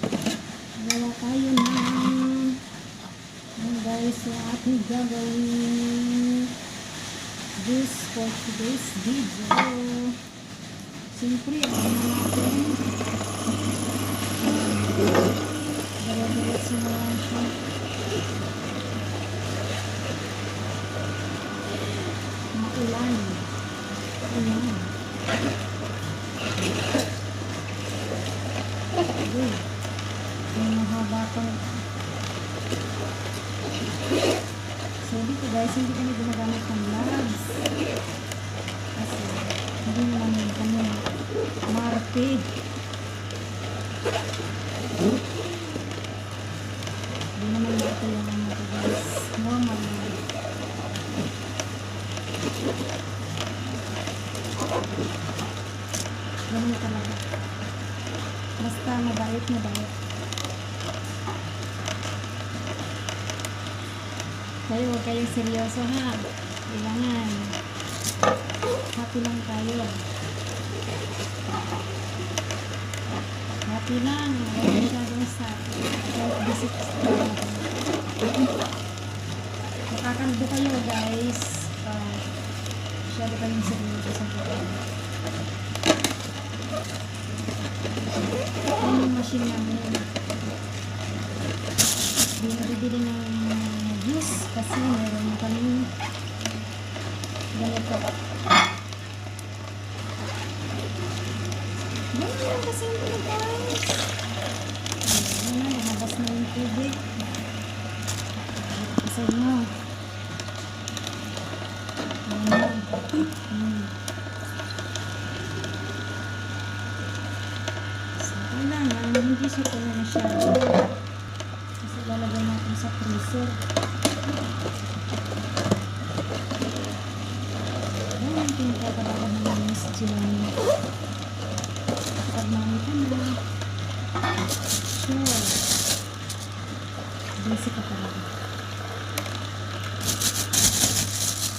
Gawa tayo ng guys, yung ating gagawin. This for today's video. Siyempre, ano natin. Na lang siya. Maulan. Ayan. Uy. Yung mahaba pang So, dito guys, hindi kami gumagamit ng gloves. Kasi, hindi naman kami marpid. Hindi naman natin yung ano to guys. Normal lang. Ganun talaga. Basta mabait, mabait. Kayo, seryoso ha. Kailangan. Happy lang tayo. Happy lang. Huwag masyadong sa self-visit. Makakalbo kayo guys. Uh, masyado kayong seryoso sa buhay. Yan yung machine namin. Hindi nabibili ng juice kasi meron kami ganito. Ganyan kasi ito guys. Ayan na, lumabas na yung tubig. Kasi mo. Ayan na. So, kailangan hindi siya pala masyado. Kasi lalagay natin sa freezer. Yan ang pinagkakalaban namin sa Chilani. Pag makita na, sure, busy ka talaga.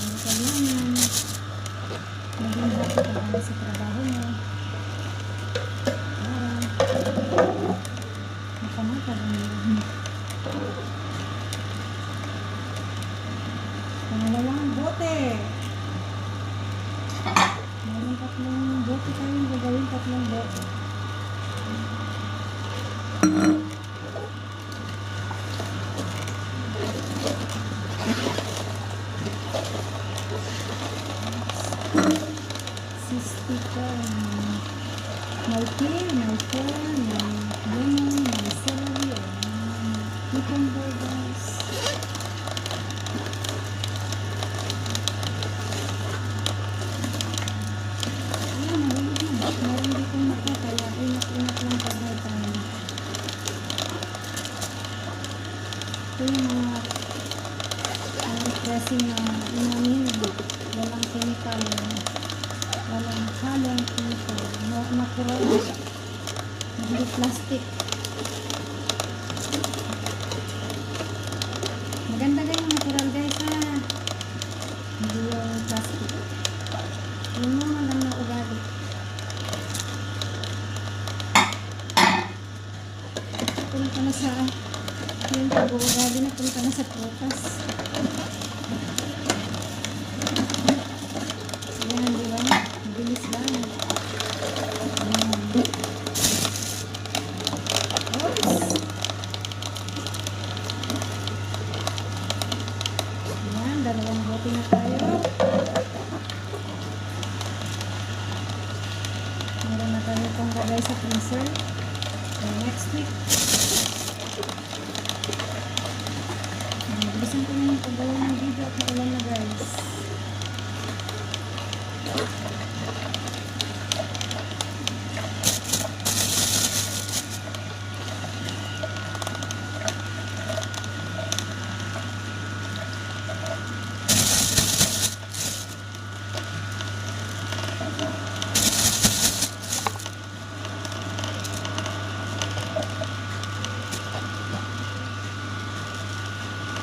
Ang kailangan, maging happy ka lang sa trabaho mo. Para, makamata ang loob mo. Pangalawang bote. Tatlong bote tayong gagawin tatlong bote. Sistika. May pear, may corn, may lemon, may celery, may guys. Ayan, nahulog na. Meron ditong mata, kaya inat-inat lang pagod tayo. Ito yung mga refreshing na inamin. Walang chemical. Walang halong chemical. No, natural na siya. Hindi plastic. Maganda ganyan natural guys ha. Hindi yung plastic. Yun mo lang na ugali. Punta na sa yung pag-uugali na punta na sa prutas. Ayan, di ba? Bilis lang. Ayan. Oops. Ayan, dalawang bote na tayo. Pang lagay sa freezer. So, next week. Bilisan ko na yung paggawa ng video at naulan na guys.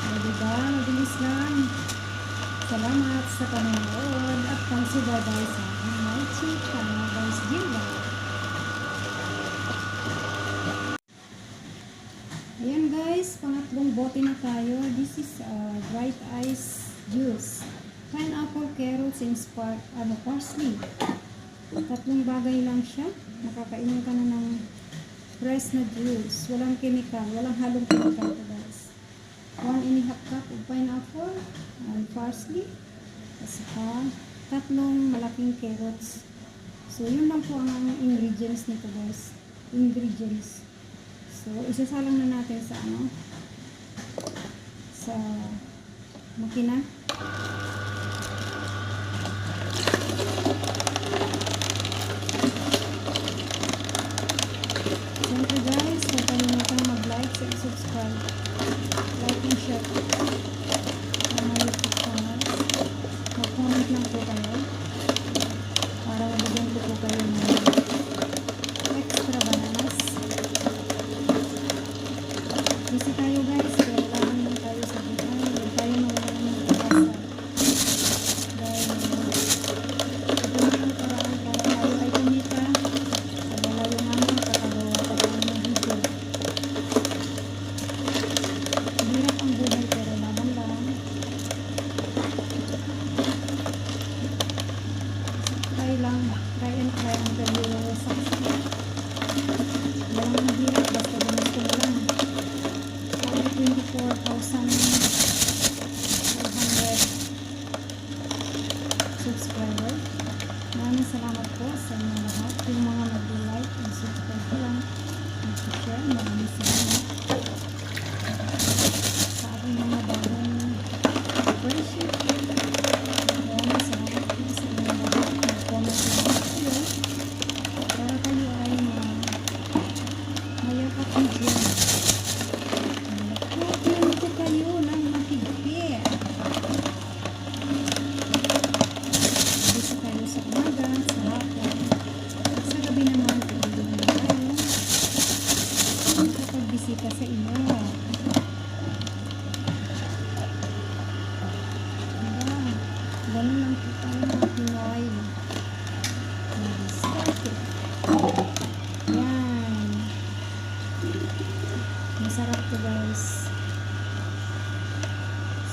O, diba? Mabilis lang. Salamat sa panonood at pagsubaybay sa aking my chika, Vice Gilda. Guys, pangatlong bote na tayo. This is uh, bright ice juice. Pineapple, carrots, and spark, ano, parsley. Tatlong bagay lang siya. Nakakainom ka na ng fresh na juice. Walang chemical, walang halong chemical to guys. One and a half cup of pineapple and parsley. At saka tatlong malaking carrots. So, yun lang po ang ingredients nito guys. Ingredients. So, isasalang na natin sa ano? Sa makina.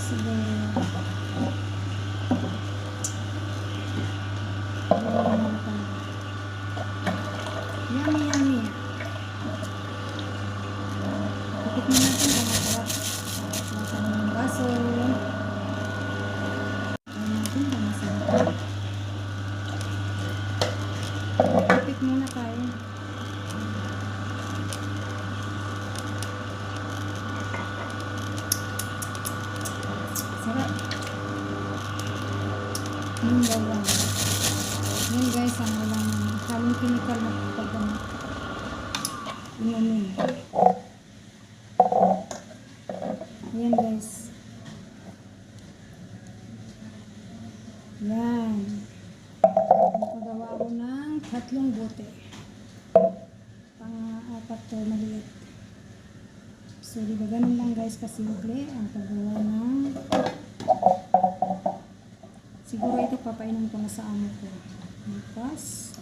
Siguro. Yummy, yummy. Tikit mo natin kung masarap. Mata mo yung baso. Tignan natin kung masarap. Tikit muna tayo. Sarap. Yung bawang. Yun guys, ang walang halong chemical na pag ano, inumin. Yan guys. Yan. Nakagawa ko ng tatlong bote. Pang-apat to maliit. So, di ba ganun lang guys kasimple ang paggawa ng Siguro ito papainom ko na sa amo ko. Bukas.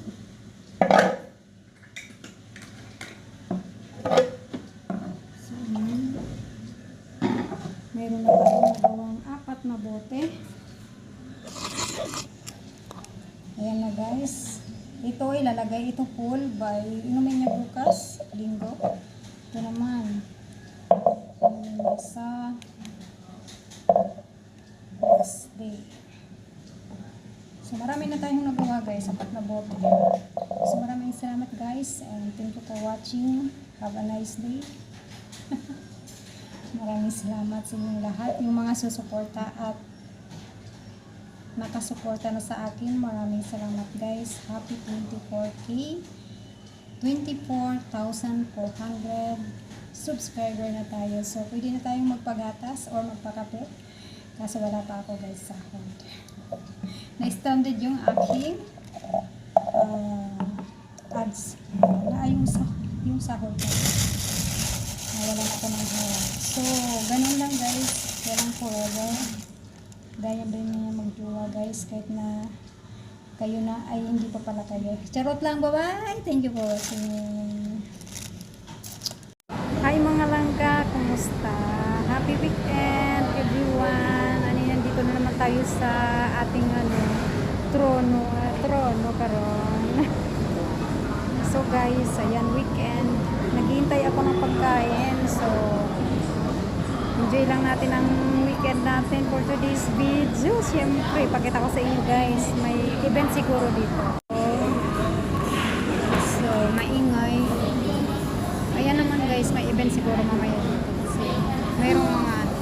So, ayan. Meron na tayong nagawang apat na bote. Ayan na guys. Ito ilalagay ito full by inumin niya bukas, linggo. Ito naman. Inumin sa next day. So marami na tayong nagawa guys, apat na bote. So maraming salamat guys and thank you for watching. Have a nice day. maraming salamat sa inyong lahat. Yung mga susuporta at nakasuporta na sa akin. Maraming salamat guys. Happy 24K. 24,400 subscriber na tayo. So pwede na tayong magpagatas or magpakape. Kaso wala pa ako guys sa account na-standard yung aking uh, ads na yung sa yung sahod ko nawalan ako ng hair. So, ganun lang guys. Walang forever. Gaya din niya magduwa guys. Kahit na kayo na ay hindi pa pala kayo. Charot lang. Bye-bye. Thank you for watching. Hi mga langga. Kumusta? Happy weekend everyone. Ano yan? Dito na naman tayo sa ating ano, trono. Uh, trono karon. so guys, ayan weekend. Naghihintay ako ng pagkain. So enjoy lang natin ang weekend natin for today's video. Siyempre, pakita ko sa inyo guys, may event siguro dito. So, maingay. Ayan naman guys, may event siguro mamaya dito. Kasi mayroong mga ano.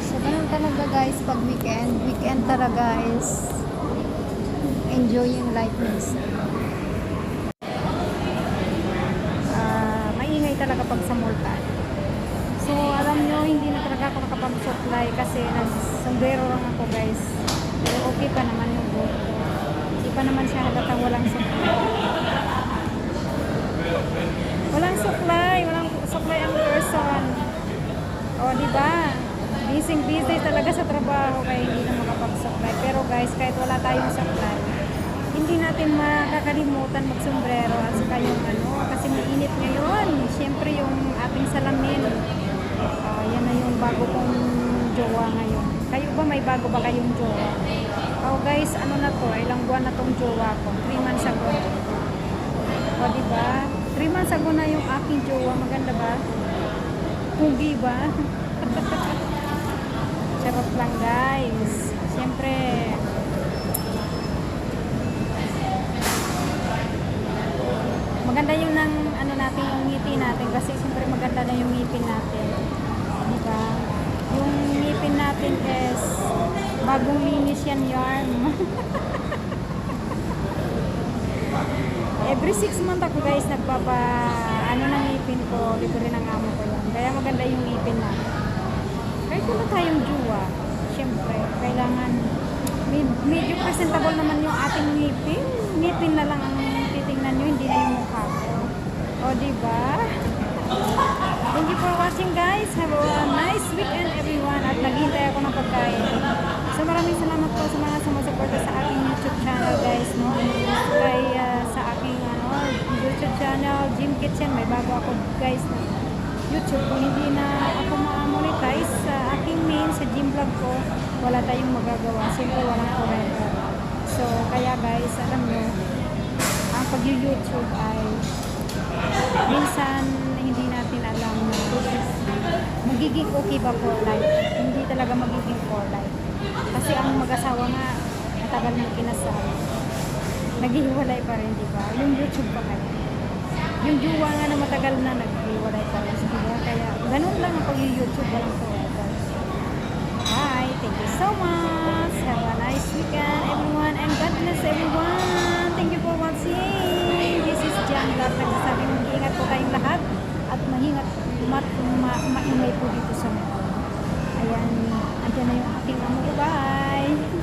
So, ganun talaga guys pag weekend. Weekend talaga is enjoying life minsan. Nag-sombrero lang ako guys. Pero okay pa naman yung buhok ko. Hindi pa naman siya halatang walang supply. Walang supply, walang supply ang person. O, di ba? Busy busy talaga sa trabaho kaya hindi na makapag-supply. Pero guys, kahit wala tayong supply, hindi natin makakalimutan magsombrero at saka yung ano, kasi mainit ngayon. Siyempre yung ating salamin. Ah, yan na yung bago kong jowa ngayon. May bago ba kayong jowa? Oh guys, ano na to? Ilang buwan na tong jowa ko? 3 months ago. O di ba? 3 months ago na yung aking jowa. Maganda ba? Pugi ba? Charot lang guys. Siyempre, maganda yung ng ano natin yung ngiti natin kasi siyempre maganda na yung ngipin natin. Ngipin natin is bagong linis yan yarn. Every six month ako guys nagpapa ano ng ngipin ko, libre ng amo ko yan. Kaya maganda yung ngipin natin. Kahit wala tayong juwa, syempre, kailangan med- medyo presentable naman yung ating ngipin. Ngipin na lang ang titingnan nyo, hindi na yung mukha ko. O, di ba? Thank you for watching guys. Have a nice weekend everyone. At naghihintay ako ng pagkain. So maraming salamat po sa mga sumusuporta sa aking YouTube channel guys. No? Kay ah, sa aking ano, YouTube channel, Jim Kitchen. May bago ako guys na YouTube. Kung hindi na ako ma-monetize sa aking main, sa Jim Vlog ko, wala tayong magagawa. Siyempre walang forever. So kaya guys, alam nyo, ang pag-YouTube ay minsan magiging okay ba for life. Hindi talaga magiging for life. Kasi ang mag-asawa nga, matagal nang kinasal. Naghihiwalay pa rin, di ba? Yung YouTube pa kaya. Yung jowa nga na matagal na naghihiwalay pa rin, di ba? Kaya ganun lang ang pag-YouTube, walang forever. Bye! Thank you so much! Have a nice weekend, everyone! And God bless everyone! Thank you for watching! This is Jan Lat. Nagsasabi mag-iingat po tayong lahat at mahingat, mat, ma, maingay po dito sa mga. Ayan, andyan na yung aking amo. Bye!